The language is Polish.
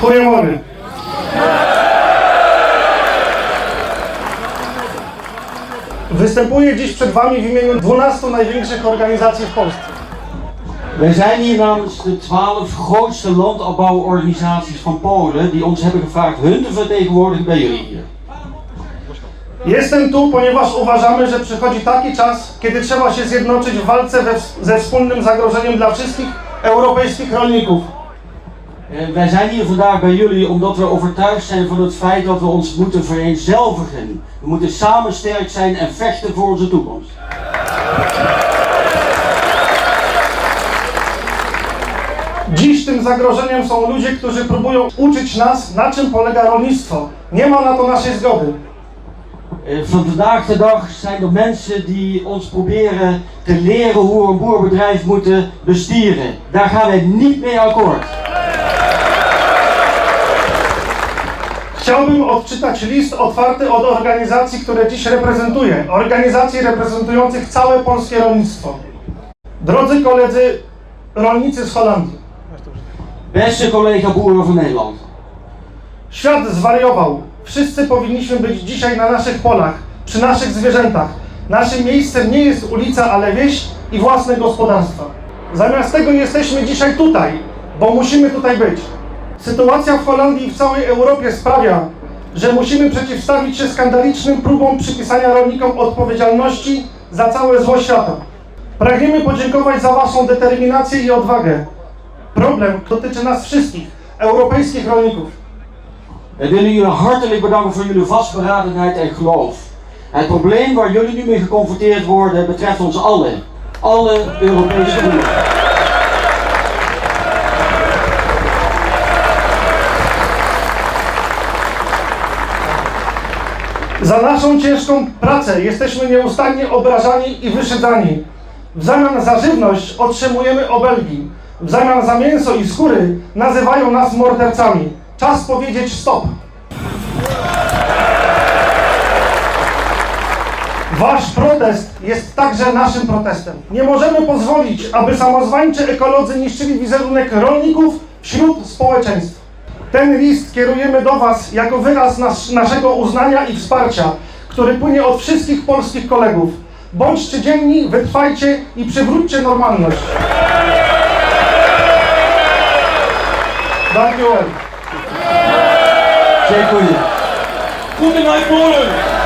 Chujemory. Występuję dziś przed Wami w imieniu 12 największych organizacji w Polsce. Wij zijn hier namens de 12 grootste landopbouworganisaties van Polen die ons hebben gevraagd hun te vertegenwoordigen bij jullie hier. Jestem tu, ponieważ uważamy, że przychodzi taki czas, kiedy trzeba się zjednoczyć w walce we, ze wspólnym zagrożeniem dla wszystkich europejskich rolników. Eh, wij zijn hier vandaag bij jullie omdat we overtuigd zijn van het feit dat we ons moeten vereenzelvigen. We moeten samen sterk zijn en vechten voor onze toekomst. Dziś tym zagrożeniem są ludzie, którzy próbują uczyć nas, na czym polega rolnictwo. Nie ma na to naszej zgody. Eh, Van vandaag de dag zijn er mensen die ons proberen te leren hoe we een boerbedrijf moeten bestieren. Daar gaan wij niet mee akkoord. Chciałbym odczytać list otwarty od organizacji, które dziś reprezentuję. Organizacji reprezentujących całe polskie rolnictwo. Drodzy koledzy rolnicy z Holandii, Beste collega boeren van Nederland. świat zwariował. Wszyscy powinniśmy być dzisiaj na naszych polach, przy naszych zwierzętach. Naszym miejscem nie jest ulica, ale wieś i własne gospodarstwa. Zamiast tego jesteśmy dzisiaj tutaj, bo musimy tutaj być. Sytuacja w Holandii i w całej Europie sprawia, że musimy przeciwstawić się skandalicznym próbom przypisania rolnikom odpowiedzialności za całe zło świata. Pragniemy podziękować za Waszą determinację i odwagę. Problem dotyczy nas wszystkich, europejskich rolników. We willen jullie hartelijk bedanken voor jullie vastberadenheid en geloof. Het probleem waar jullie nu mee geconfronteerd worden betreft ons allen. Alle Europese boeren. Za naszą ciężką pracę jesteśmy nieustannie obrażani i wyszydzani. W zamian za żywność otrzymujemy obelgi. W zamian za mięso i skóry nazywają nas mordercami. Czas powiedzieć stop. Wasz protest jest także naszym protestem. Nie możemy pozwolić, aby samozwańczy ekolodzy niszczyli wizerunek rolników wśród społeczeństwa. Ten list kierujemy do Was jako wyraz nas, naszego uznania i wsparcia, który płynie od wszystkich polskich kolegów. Bądźcie dzielni, wytrwajcie i przywróćcie normalność. Zeker. Goedenavond Polen!